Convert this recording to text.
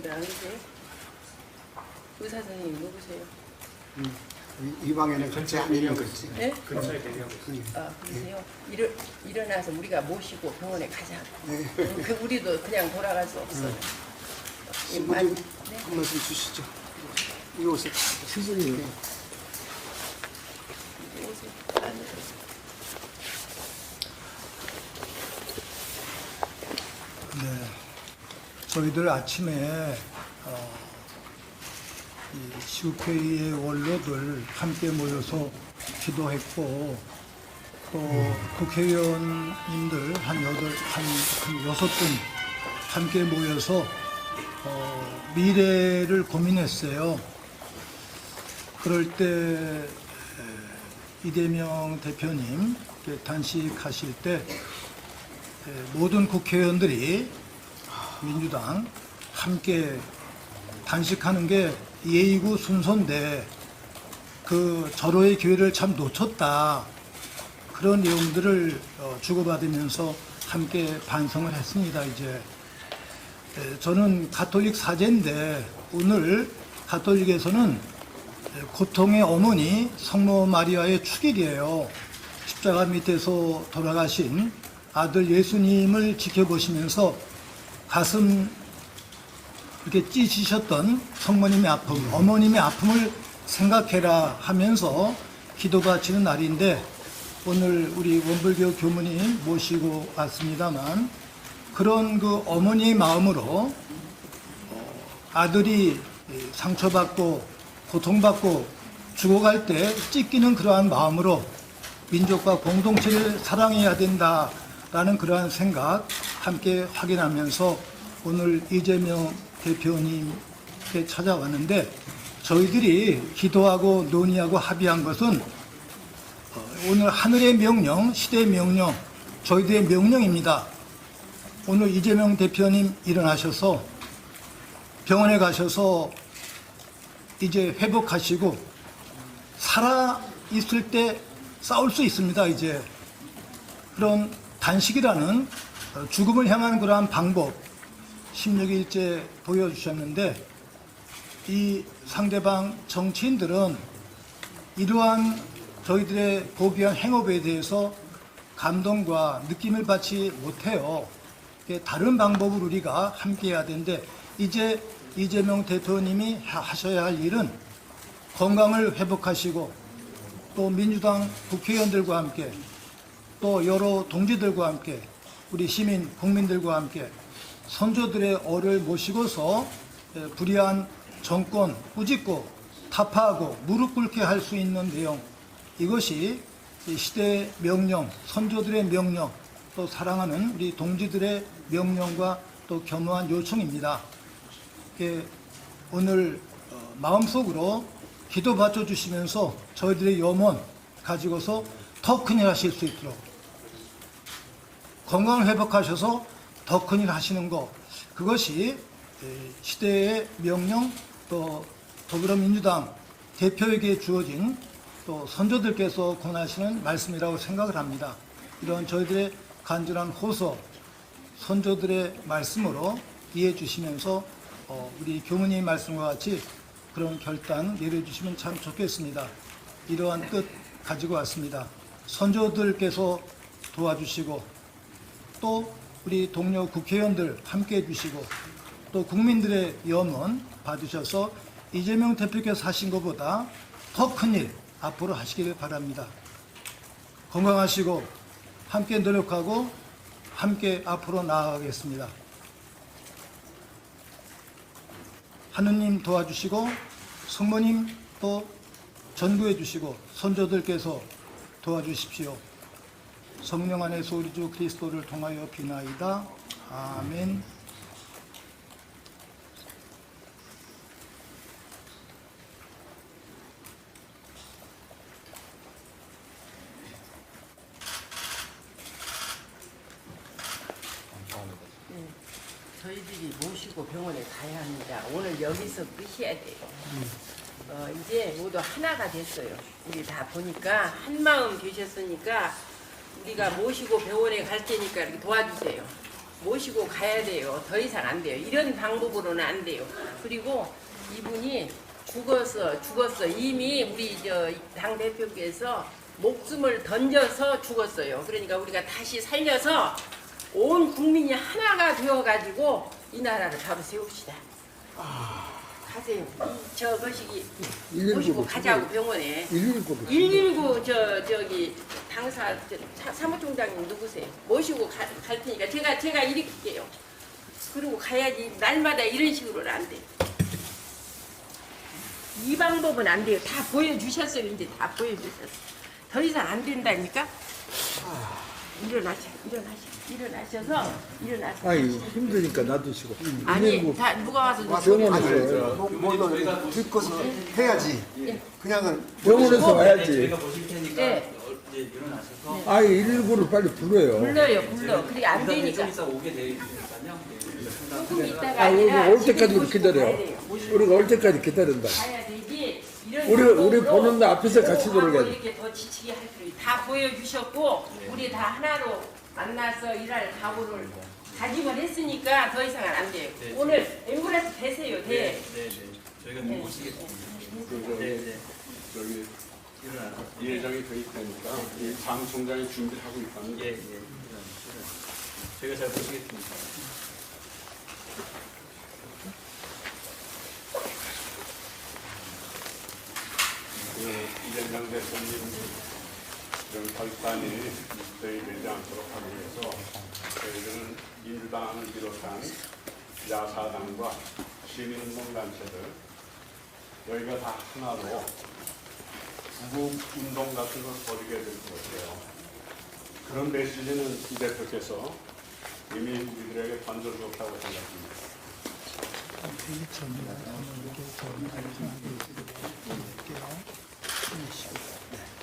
선생님들 안 계세요? 의사 선생님 누구세요? 이, 이 방에는 그렇지 않으면 그렇지. 네? 근처에 대기하고 있어요. 아 그러세요? 일어, 일어나서 우리가 모시고 병원에 가자. 네. 음, 그 우리도 그냥 돌아갈 수 없어요. 이 신부님 만- 네? 한 말씀 주시죠. 이리 오세요. 스승님, 오세요. 네. 저희들 아침에 어, 이 시국회의의 원로들 함께 모여서 기도했고 또 국회의원님들 한 여덟 한, 한 여섯 분 함께 모여서 어, 미래를 고민했어요. 그럴 때 에, 이재명 대표님 단식하실 때 예, 모든 국회의원들이 민주당 함께 단식하는 게 예의고 순서인데 그 절호의 기회를 참 놓쳤다. 그런 내용들을 어, 주고받으면서 함께 반성을 했습니다. 이제 예, 저는 가톨릭 사제인데 오늘 가톨릭에서는 예, 고통의 어머니 성모 마리아의 축일이에요. 십자가 밑에서 돌아가신 아들 예수님을 지켜보시면서 가슴 이렇게 찢으셨던 성모님의 아픔, 어머님의 아픔을 생각해라 하면서 기도 바치는 날인데 오늘 우리 원불교 교무님 모시고 왔습니다만 그런 그 어머니의 마음으로 아들이 상처받고 고통받고 죽어갈 때 찢기는 그러한 마음으로 민족과 공동체를 사랑해야 된다라는 그러한 생각 함께 확인하면서 오늘 이재명 대표님께 찾아왔는데 저희들이 기도하고 논의하고 합의한 것은 어, 오늘 하늘의 명령, 시대의 명령, 저희들의 명령입니다. 오늘 이재명 대표님 일어나셔서 병원에 가셔서 이제 회복하시고 살아 있을 때 싸울 수 있습니다. 이제 그런 단식이라는 어, 죽음을 향한 그러한 방법 16일째 보여주셨는데 이 상대방 정치인들은 이러한 저희들의 고귀한 행업에 대해서 감동과 느낌을 받지 못해요. 다른 방법으로 우리가 함께 해야 되는데 이제 이재명 대표님이 하- 하셔야 할 일은 건강을 회복하시고 또 민주당 국회의원들과 함께 또 여러 동지들과 함께 우리 시민 국민들과 함께 선조들의 어를 모시고서 에, 불의한 정권 꾸짖고 타파하고 무릎 꿇게 할 수 있는 내용 이것이 이 시대의 명령, 선조들의 명령, 또 사랑하는 우리 동지들의 명령과 또 겸허한 요청입니다. 오늘 어, 마음속으로 기도 받쳐 주시면서 저희들의 염원 가지고서 더 큰일 하실 수 있도록 건강을 회복하셔서 더 큰 일 하시는 것 그것이 에, 시대의 명령 또 더불어민주당 대표에게 주어진 또 선조들께서 권하시는 말씀이라고 생각을 합니다. 이런 저희들의 간절한 호소 선조들의 말씀으로 이해해 주시면서 어, 우리 교무님 말씀과 같이 그런 결단 내려주시면 참 좋겠습니다. 이러한 뜻 가지고 왔습니다. 선조들께서 도와주시고 또 우리 동료 국회의원들 함께 해주시고 또 국민들의 염원 받으셔서 이재명 대표께서 하신 것보다 더 큰 일 앞으로 하시기를 바랍니다. 건강하시고 함께 노력하고 함께 앞으로 나아가겠습니다. 하느님 도와주시고 성모님 또 전구해 주시고 선조들께서 도와주십시오. 성령 안에서 우리 주 그리스도를 통하여 비나이다. 아멘. 저희들이 모시고 병원에 가야 합니다. 오늘 여기서 끝이야 돼요. 어, 이제 모두 하나가 됐어요. 우리 다 보니까 한 마음 되셨으니까 우리가 모시고 병원에 갈 테니까 이렇게 도와주세요. 모시고 가야 돼요. 더 이상 안 돼요. 이런 방법으로는 안 돼요. 그리고 이분이 죽었어, 죽었어. 이미 우리 저 당 대표께서 목숨을 던져서 죽었어요. 그러니까 우리가 다시 살려서 온 국민이 하나가 되어가지고 이 나라를 바로 세웁시다. 가세요. 이 저것이 모시고 가자고 병원에. 119로 119 저 저기 당사 저 사- 사무총장님 누구세요? 모시고 가, 갈 테니까 제가 제가 일으킬게요. 그리고 가야지 날마다 이런 식으로는 안 돼. 이 방법은 안 돼요. 다 보여주셨어요. 이제 다 보여주셨어요. 더 이상 안 된다니까. 일어나셔, 일어나셔, 일어나셔서 일어나서. 아니 힘드니까 놔두시고 아니 다 누가 와서 병원에서 뭐뭐 들 것을 해야지. 그냥은 병원에서 와야지 저희가 보실 테니까 네. 어, 이제 일어나셔서 아이 119를 빨리 불러요 불러요, 불러. 그게 안좀 되니까. 이따 오게 돼 있으니까요. 네. 조금 있다가 아 우리 아니라 올 때까지 모시고 기다려 가야 돼요. 우리가 올 때까지 기다린다 가야 되지. 이런 우리- 우리 방법으로 보는 날 앞에서 같이 하고 돼. 이렇게 더 지치게 할 필요 다 보여주셨고 우리 다 하나로 만나서 일할 각오를 다짐을 했으니까 더 이상은 안 돼요. 네. 오늘 엠브레스 되세요, 네, 돼. 네, 네. 저희가 네. 모시겠습니다. 네, 네. 저기. 예정이 돼 있다니까 이 장총장이 준비를 하고 있다는 예, 게 예. 저희가 잘 보시겠습니다. 그 이재명 대표님 이런 결단이 저희되지 않도록 하기 위해서 저희들은 민주당을 비롯한 야사당과 시민운동단체들 여기가 다 하나로 구국 운동 같은 걸 벌이게 될 것 같아요. 그런 메시지는 이 대표께서 이미 우리들에게 던져주었다고 생각합니다. 회